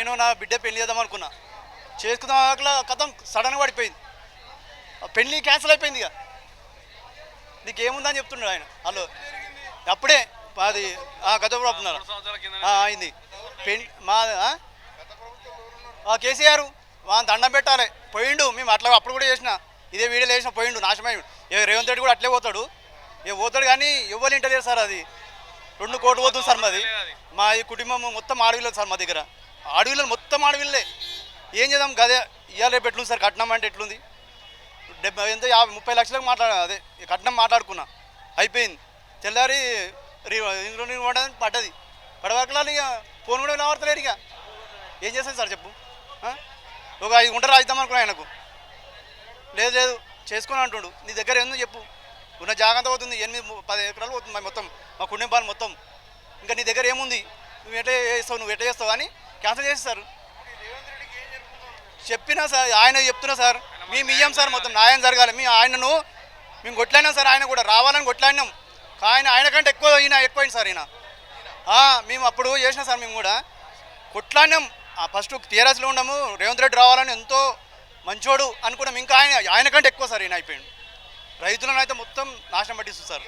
నేను నా బిడ్డ పెళ్ళి చేద్దాం అనుకున్నా. చేసుకుందాం అట్లా కథం సడన్గా పడిపోయింది. ఆ పెళ్ళి క్యాన్సిల్ అయిపోయింది ఇక. నీకేముందని చెప్తున్నాడు ఆయన. హలో. అప్పుడే అది గత ప్రభుత్వం ఆ, అయింది. పెన్ మా ఆ? ఆ, కేసీఆర్ వాళ్ళ దండం పెట్టాలి. పోయిండు మేము అట్లా అప్పుడు కూడా చేసిన. ఇదే వీడియోలో వేసిన పోయిండు నాశనమై ఏ రేవంత్ రెడ్డి కూడా అట్లే పోతాడు. ఏ పోతాడు కానీ ఎవరు ఇంటలేదు సార్ అది. రెండు కోట్లు పోతుంది సార్ మాది. మా ఈ కుటుంబం మొత్తం అడవిలో సార్ మా దగ్గర. అడవిలో మొత్తం అడవిలే ఏం చేద్దాం? గదే ఇవాళ రేపు ఎట్లుంది సార్? కట్నం అంటే ఎట్లుంది? డెబ్బై ఎంత? యాభై ముప్పై లక్షలకు మాట్లాడ అదే కట్నం మాట్లాడుకున్నా. అయిపోయింది. తెల్లారి రి- ఇందులో పడ్డది. పడ్డది ఇక ఫోన్ కూడా వినవర్తలేడు ఇక. ఏం చేస్తాను సార్ చెప్పు? ఒక ఐదు గుంటలు రాయిద్దాం అనుకున్నా ఆయనకు. లేదు లేదు చేసుకుని అంటుండు. నీ దగ్గర ఎందుకు చెప్పు. ఉన్న జాగ్రత్త పోతుంది. ఎనిమిది పది ఎకరాలు పోతుంది మొత్తం. మా కుటుంబాలు మొత్తం. ఇంకా నీ దగ్గర ఏముంది? నువ్వు ఎట్లా చేస్తావు? నువ్వు ఎట్లా చేస్తావు అని క్యాన్సిల్ చేసేస్తారు చెప్పినా సార్ ఆయన చెప్తున్నా సార్ మేము ఇయ్యం సార్ మొత్తం న్యాయం జరగాలి. మీ ఆయనను మేము కొట్లాడినాం సార్ ఆయన కూడా రావాలని కొట్లాడినాం. ఆయన ఆయన కంటే ఎక్కువ ఈయన ఎక్కువైంది సార్ ఈయన. మేము అప్పుడు చేసినాం సార్ మేము కూడా. కొట్లాడినాం. ఫస్ట్ టీఆర్ఎస్లో ఉన్నాము రేవంత్ రెడ్డి రావాలని ఎంతో మంచోడు అనుకున్నాం. ఇంకా ఆయన ఆయన కంటే ఎక్కువ సార్ ఈయన అయిపోయింది రైతులను అయితే మొత్తం నాశనం పట్టిస్తుంది సార్.